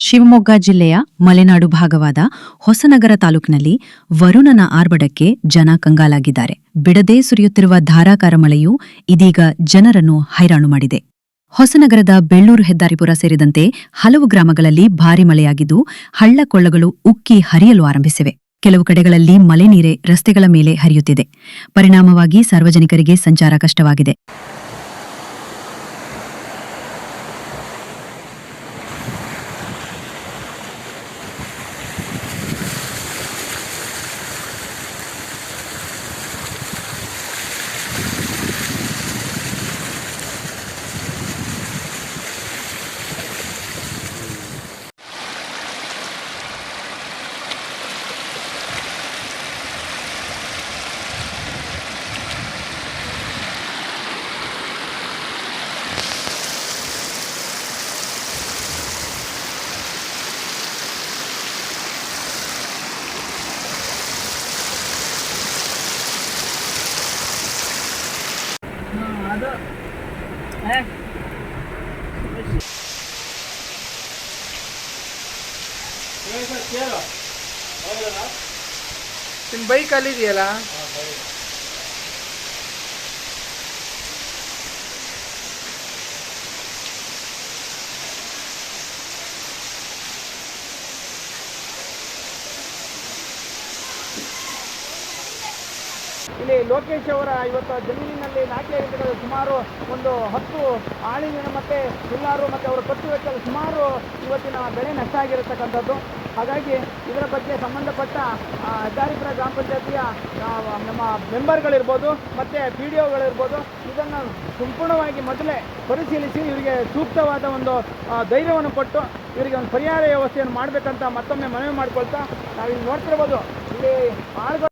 ಶಿವಮೊಗ್ಗ ಜಿಲ್ಲೆಯ ಮಲೆನಾಡು ಭಾಗವಾದ ಹೊಸನಗರ ತಾಲೂಕಿನಲ್ಲಿ ವರುಣನ ಆರ್ಭಡಕ್ಕೆ ಜನ ಕಂಗಾಲಾಗಿದ್ದಾರೆ. ಬಿಡದೆ ಸುರಿಯುತ್ತಿರುವ ಧಾರಾಕಾರ ಮಳೆಯು ಇದೀಗ ಜನರನ್ನು ಹೈರಾಣು ಮಾಡಿದೆ. ಹೊಸನಗರದ ಬೆಳ್ಳೂರು ಹೆದ್ದಾರಿಪುರ ಸೇರಿದಂತೆ ಹಲವು ಗ್ರಾಮಗಳಲ್ಲಿ ಭಾರಿ ಮಳೆಯಾಗಿದ್ದು, ಹಳ್ಳಕೊಳ್ಳಗಳು ಉಕ್ಕಿ ಹರಿಯಲು ಆರಂಭಿಸಿವೆ. ಕೆಲವು ಕಡೆಗಳಲ್ಲಿ ಮಳೆ ನೀರೆ ರಸ್ತೆಗಳ ಮೇಲೆ ಹರಿಯುತ್ತಿದೆ. ಪರಿಣಾಮವಾಗಿ ಸಾರ್ವಜನಿಕರಿಗೆ ಸಂಚಾರ ಕಷ್ಟವಾಗಿದೆ. ಅದು ನಿಮ್ಮ ಬೈಕ್ ಅಲ್ಲಿದೆಯಲ್ಲ? ಇಲ್ಲಿ ಲೋಕೇಶ್ ಅವರ ಇವತ್ತು ಜಮೀನಿನಲ್ಲಿ ನಾಟಿ ಆಗಿರ್ತಕ್ಕಂಥ ಸುಮಾರು ಒಂದು ಹತ್ತು ಆಳಿನ ಮತ್ತೆ ಹುಲ್ಲಾರು ಮತ್ತು ಅವರು ಖರ್ಚು ವೆಚ್ಚದ ಸುಮಾರು ಇವತ್ತಿನ ಬೆಳೆ ನಷ್ಟ ಆಗಿರತಕ್ಕಂಥದ್ದು. ಹಾಗಾಗಿ ಇದರ ಬಗ್ಗೆ ಸಂಬಂಧಪಟ್ಟ ಹೆದ್ದಾರಿಪುರ ಗ್ರಾಮ ಪಂಚಾಯತಿಯ ನಮ್ಮ ಮೆಂಬರ್ಗಳಿರ್ಬೋದು, ಮತ್ತು ಪಿ ಡಿ ಒಗಳಿರ್ಬೋದು ಇದನ್ನು ಸಂಪೂರ್ಣವಾಗಿ ಮೊದಲೇ ಪರಿಶೀಲಿಸಿ ಇವರಿಗೆ ಸೂಕ್ತವಾದ ಒಂದು ಧೈರ್ಯವನ್ನು ಕೊಟ್ಟು ಇವರಿಗೆ ಒಂದು ಪರಿಹಾರ ವ್ಯವಸ್ಥೆಯನ್ನು ಮಾಡಬೇಕಂತ ಮತ್ತೊಮ್ಮೆ ಮನವಿ ಮಾಡ್ಕೊಳ್ತಾ ನಾವಿಲ್ಲಿ ನೋಡ್ತಿರ್ಬೋದು. ಇಲ್ಲಿ ಆಳುಗಳು